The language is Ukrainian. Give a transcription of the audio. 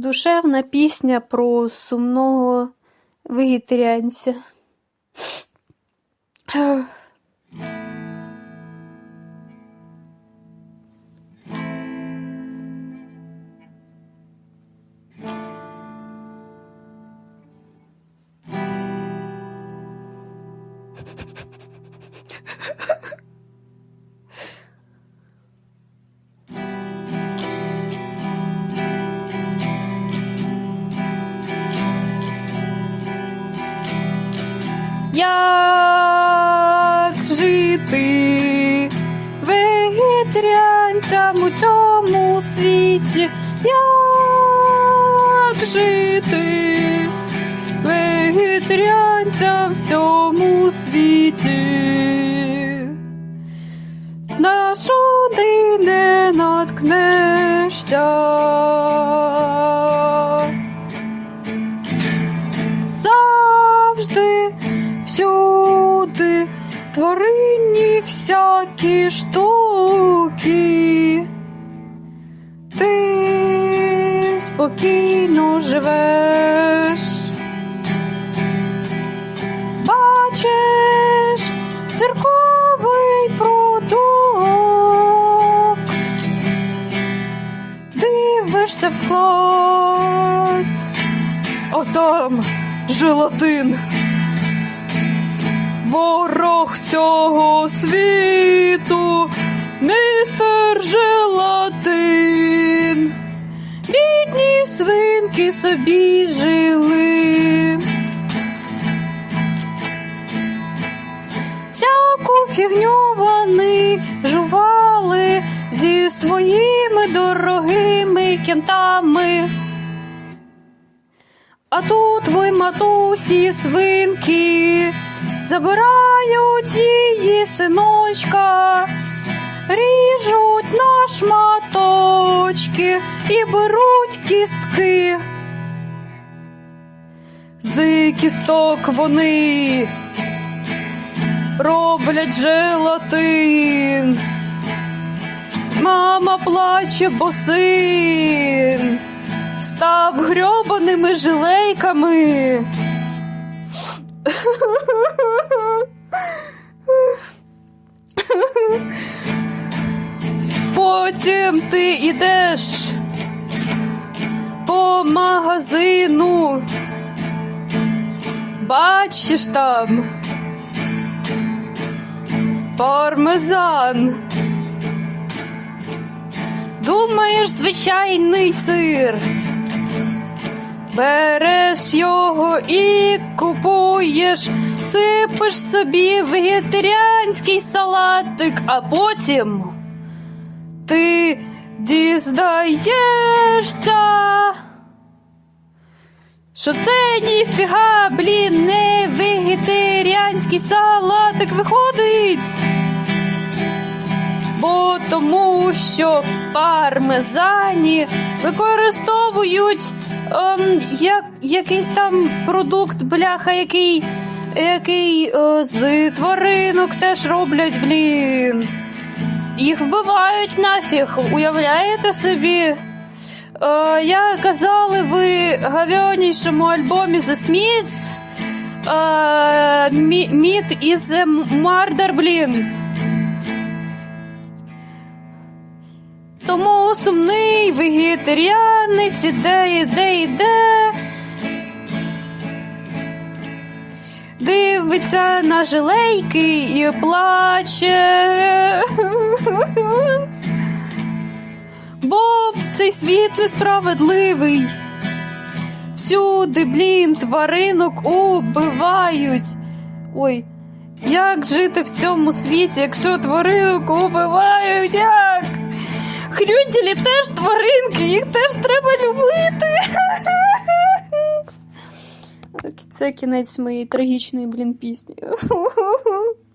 Душевна пісня про сумного вегетаріанця. Як жити вегетаріанцям у цьому світі? Як жити вегетаріанцям в цьому світі? На що ти не наткнешся? Тваринні всякі штуки. Ти спокійно живеш. Бачиш цирковий продукт. Дивишся в склад. А там желатин. Ворог цього світу, містер желатин. Бідні свинки собі жили. Всяку фігню вони жували зі своїми дорогими кентами. А тут ви, матусі, свинки, забирають її синочка, ріжуть на шматочки і беруть кістки. З кісток вони роблять желатин. Мама плаче, бо син став грьобаними жилейками. Потім ти йдеш по магазину, бачиш там пармезан. Думаєш, звичайний сир. Береш його і купуєш, сипиш собі вегетаріанський салатик, а потім ти дізнаєшся, що це ніфіга, блін, не вегетаріанський салатик виходить. Бо тому, що в пармезані використовують ем, як, якийсь там продукт, бляха, який, який е, з тваринок теж роблять, блін. Їх вбивають нафіг, уявляєте собі? Е, я казали в гавьонішому альбомі The Smiths е, Meat is murder, блін. Тому сумний вегетаріанець іде, іде, іде. Дивиться на жилейки і плаче. Бо цей світ несправедливий. Всюди, блін, тваринок убивають. Ой, як жити в цьому світі, якщо тваринок убивають? Як? Хрюнділі теж тваринки, їх теж треба любити. Це кінець моєї трагічної, блін, пісні.